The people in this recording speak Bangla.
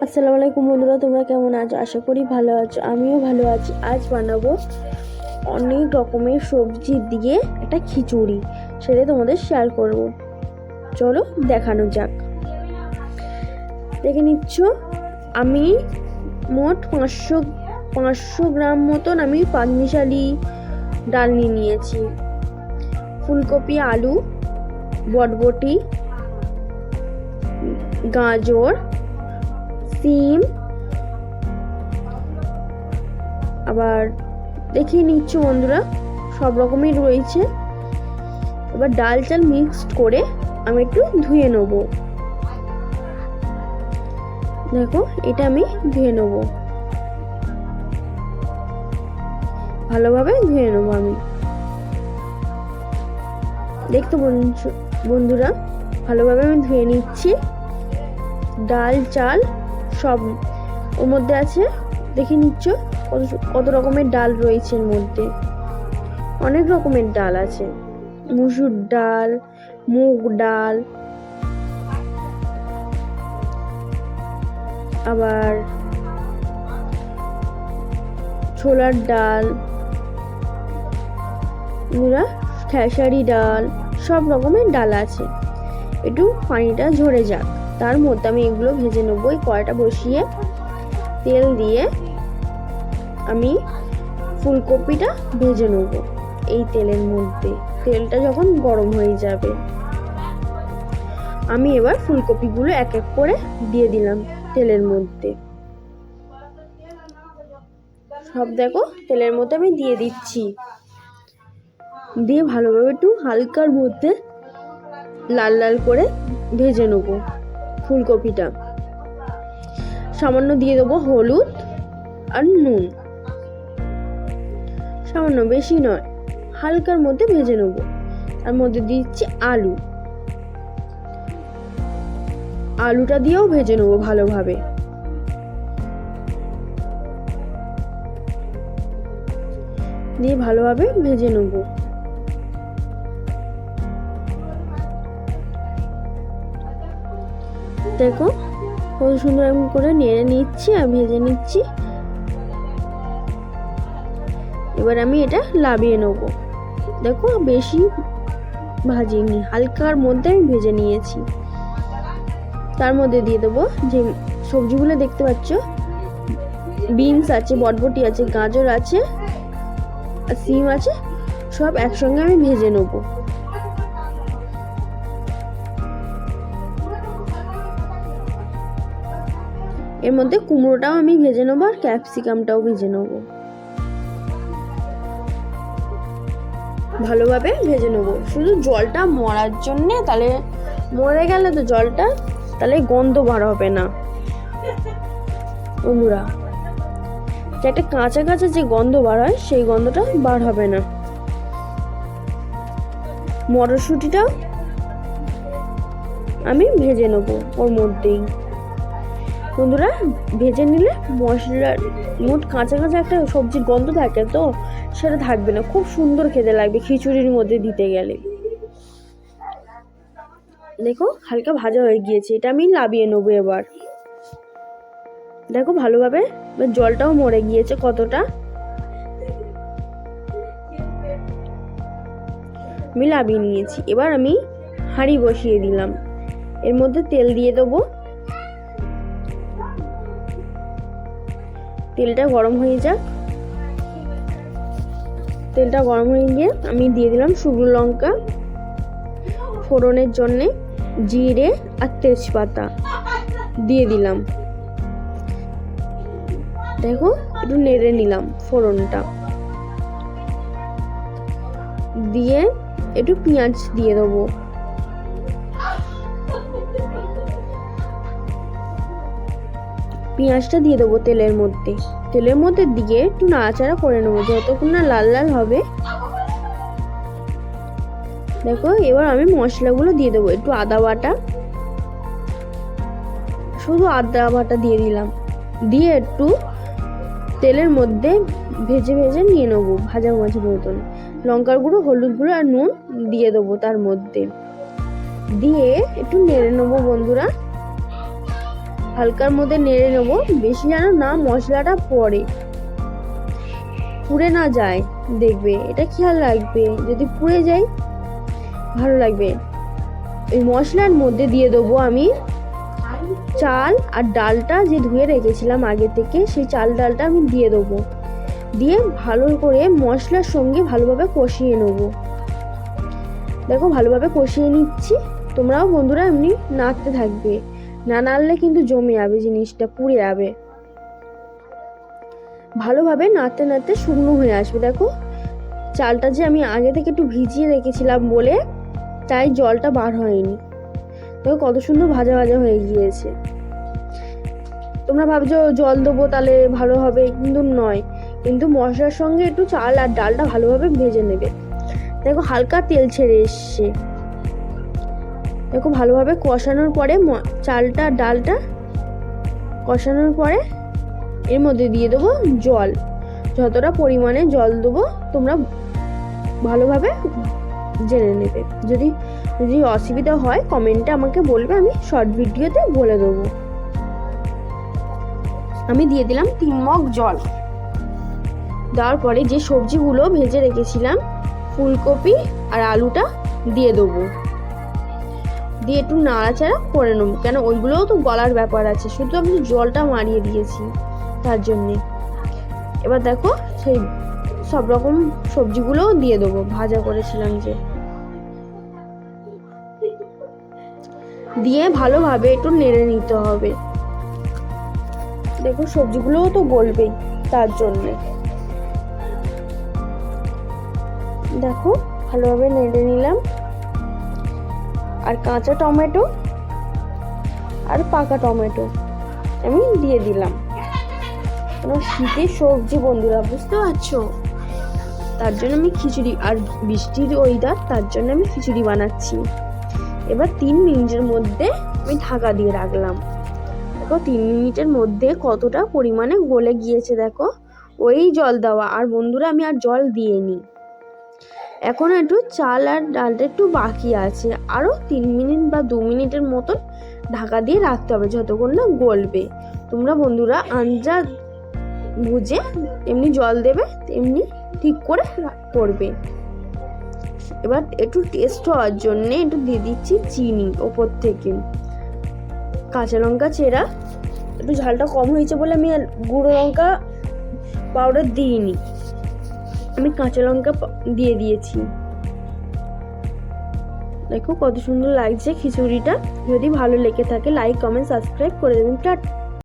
আসসালামু আলাইকুম বন্ধুরা, তোমরা কেমন আছো? আশা করি ভালো আছো, আমিও ভালো আছি। আজ বানাবো অনেক রকমের সবজি দিয়ে একটা খিচুড়ি, সেটা তোমাদের শেয়ার করব। চলো দেখানো যাক। দেখে নিচ্ছ, আমি মোট পাঁচশো পাঁচশো গ্রাম মতন আমি পাঁচমিশালি ডাল নিয়ে নিয়েছি। ফুলকপি, আলু, বটবটি, গাজর সিম। আবার দেখিয়ে নিচ্ছ বন্ধুরা, সব রকমই রয়েছে। এবার ডাল চাল মিক্সড করে আমি একটু ধুয়ে নেব। দেখো, এটা আমি ধুয়ে নেব। ভালোভাবে ধুয়ে নেব আমি। দেখতো বন্ধু- বন্ধুরা, ভালোভাবে আমি ধুয়ে নিচ্ছি। ডাল চাল সব ওর মধ্যে আছে, দেখে নিচ্ছ কত কত রকমের ডাল রয়েছে এর মধ্যে। অনেক রকমের ডাল আছে। মুসুর ডাল, মুগ ডাল, আবার ছোলার ডাল, এগুলা খেসারি ডাল, সব রকমের ডাল আছে। একটু পানিটা ঝরে যাক। তার মধ্যে আমি এগুলো ভেজে নেব। এই কড়াটা বসিয়ে তেল দিয়ে আমি ফুলকপিটা ভেজে নেব এই তেলের মধ্যে। তেলটা যখন গরম হয়ে যাবে, আমি এবার ফুলকপিগুলো এক এক করে দিয়ে দিলাম তেলের মধ্যে। সব দেখো, তেলের মধ্যে আমি দিয়ে দিচ্ছি। দিয়ে ভালোভাবে একটু হালকার মধ্যে লাল লাল করে ভেজে নেব। ফুলকপিটা। সামান্য দিয়ে দেবো হলুদ আর নুন। সামান্য বেশি নয়, হালকার মধ্যে ভেজে নেব। তার মধ্যে দিচ্ছি আলু। আলুটা দিয়েও ভেজে নেব ভালোভাবে। দিয়ে ভালোভাবে ভেজে নেব। দেখো, কত সুন্দর এমন করে নেড়ে নিচ্ছি আর ভেজে নিচ্ছি। এবার আমি এটা লাভিয়ে নেব। দেখো, বেশি ভাজিনি, হালকার মধ্যে আমি ভেজে নিয়েছি। তার মধ্যে দিয়ে দেবো যে সবজিগুলো দেখতে পাচ্ছ, বিনস আছে, বটবটি আছে, গাজর আছে, আর সিম আছে, সব একসঙ্গে আমি ভেজে নেব। এর মধ্যে কুমড়োটাও আমি ভেজে নেব আর ক্যাপসিকামটাও ভেজে নেব। ভালোভাবে ভেজে নেব। শুধু জলটা মরার জন্যে, তাহলে মরে গেলে তো জলটা, তাহলে গন্ধ বার হবে না। বন্ধুরা যে একটা কাঁচা কাঁচা যে গন্ধ বার হয়, সেই গন্ধটা বার হবে না। মটরশুঁটিটাও আমি ভেজে নেব ওর মধ্যেই। বন্ধুরা, ভেজে নিলে মশলার মোট কাঁচা কাঁচা একটা সবজির গন্ধ থাকে তো, সেটা থাকবে না। খুব সুন্দর খেতে লাগবে খিচুড়ির মধ্যে দিতে গেলে। দেখো, হালকা ভাজা হয়ে গিয়েছে, এটা আমি লাবিয়ে নেব এবার। দেখো ভালোভাবে জলটাও মরে গিয়েছে কতটা। আমি লাবিয়ে নিয়েছি, এবার আমি হাঁড়ি বসিয়ে দিলাম। এর মধ্যে তেল দিয়ে দেবো। তেলটা গরম হয়ে যাক। তেলটা গরম হয়ে গিয়ে আমি দিয়ে দিলাম শুকনো লঙ্কা ফোড়নের জন্যে জিরে আর তেজপাতা দিয়ে দিলাম। দেখো, একটু নেড়ে নিলাম ফোড়নটা। দিয়ে একটু পেঁয়াজ দিয়ে দেবো। পেঁয়াজটা দিয়ে দেবো তেলের মধ্যে। তেলের মধ্যে দিয়ে একটু নাড়াচাড়া করে নেব, যতক্ষণ না লাল লাল হবে। দেখো, এবার আমি মশলাগুলো দিয়ে দেবো, একটু আদা বাটা। শুধু আদা বাটা দিয়ে দিলাম। দিয়ে একটু তেলের মধ্যে ভেজে ভেজে নিয়ে নেব, ভাজা মাছের মতন। লঙ্কার গুঁড়ো, হলুদ গুঁড়ো আর নুন দিয়ে দেবো তার মধ্যে। দিয়ে একটু নেড়ে নেব বন্ধুরা। হালকার মধ্যে নেড়ে নেব। বেশি যেন না মশলাটা পড়ে। পুড়ে না যায়, দেখবে। এটা খেয়াল রাখবে। যদি পুড়ে যায়, ভালো লাগবে। ওই মশলার মধ্যে দিয়ে দেবো আমি চাল আর ডালটা যে ধুয়ে রেখেছিলাম আগে থেকে, সেই চাল ডালটা আমি দিয়ে দেবো। দিয়ে ভালো করে মশলার সঙ্গে ভালোভাবে কষিয়ে নেব। দেখো, ভালোভাবে কষিয়ে নিচ্ছি। তোমরাও বন্ধুরা এমনি নাড়তে থাকবে। না নাড়লে কিন্তু জমে যাবে, জিনিসটা পুড়ে যাবে। ভালোভাবে নাড়তে নাড়তে শুকনো হয়ে আসবে, দেখো। চালটা যে আমি আগে থেকে একটু ভিজিয়ে রেখেছিলাম বলে, তাই জলটা বার হয়নি। দেখো কত সুন্দর ভাজা ভাজা হয়ে গিয়েছে। তোমরা ভাবছ জল দেবো তাহলে ভালো হবে, কিন্তু নয়। কিন্তু মশলার সঙ্গে একটু চাল আর ডালটা ভালোভাবে ভেজে নেবে। দেখো হালকা তেল ছেড়ে এসছে। দেখো ভালোভাবে কষানোর পরে চালটা, ডালটা কষানোর পরে এর মধ্যে দিয়ে দেবো জল। যতটা পরিমাণে জল দেবো, তোমরা ভালোভাবে জেনে নেবে। যদি যদি অসুবিধা হয়, কমেন্টে আমাকে বলবে, আমি শর্ট ভিডিওতে বলে দেবো। আমি দিয়ে দিলাম তিন মগ জল। দেওয়ার পরে যে সবজিগুলো ভেজে রেখেছিলাম, ফুলকপি আর আলুটা দিয়ে দেবো। দিয়ে একটু নাড়াচাড়া করে নেব। কেন ওইগুলোও তো গলার ব্যাপার আছে, শুধু আমি জলটা মারিয়ে দিয়েছি তার জন্যে। এবার দেখো সেই সব রকম সবজিগুলোও দিয়ে দেবো, ভাজা করেছিলাম যে। দিয়ে ভালোভাবে একটু নেড়ে নিতে হবে। দেখো সবজিগুলোও তো গলবেই তার জন্যে। দেখো ভালোভাবে নেড়ে নিলাম। আর কাঁচা টমেটো আর পাকা টমেটো আমি দিয়ে দিলাম। শীতের সবজি বন্ধুরা, বুঝতে পারছ? তার জন্য আমি খিচুড়ি আর বৃষ্টির ওয়েদার তার জন্য আমি খিচুড়ি বানাচ্ছি। এবার তিন মিনিটের মধ্যে আমি ঢাকা দিয়ে রাখলাম। দেখো, তিন মিনিটের মধ্যে কতটা পরিমাণে গলে গিয়েছে, দেখো। ওই জল দেওয়া। আর বন্ধুরা, আমি আর জল দিইনি। এখন একটু চাল আর ডালটা একটু বাকি আছে। আরও তিন মিনিট বা দু মিনিটের মতন ঢাকা দিয়ে রাখতে হবে যতক্ষণ না গলবে। তোমরা বন্ধুরা আঞ্জা বুঝে এমনি জল দেবে, তেমনি ঠিক করে করবে। এবার একটু টেস্ট হওয়ার জন্যে একটু দিয়ে দিচ্ছি চিনি ওপর থেকে। কাঁচা লঙ্কা চেরা, একটু ঝালটা কম হয়েছে বলে আমি আর গুঁড়ো লঙ্কা পাউডার দিইনি। আমি কাঁচা লঙ্কা দিয়ে দিয়েছি। দেখো কত সুন্দর লাগছে খিচুড়িটা। যদি ভালো লেগে থাকে লাইক কমেন্ট সাবস্ক্রাইব করে দেবেন। টাটা।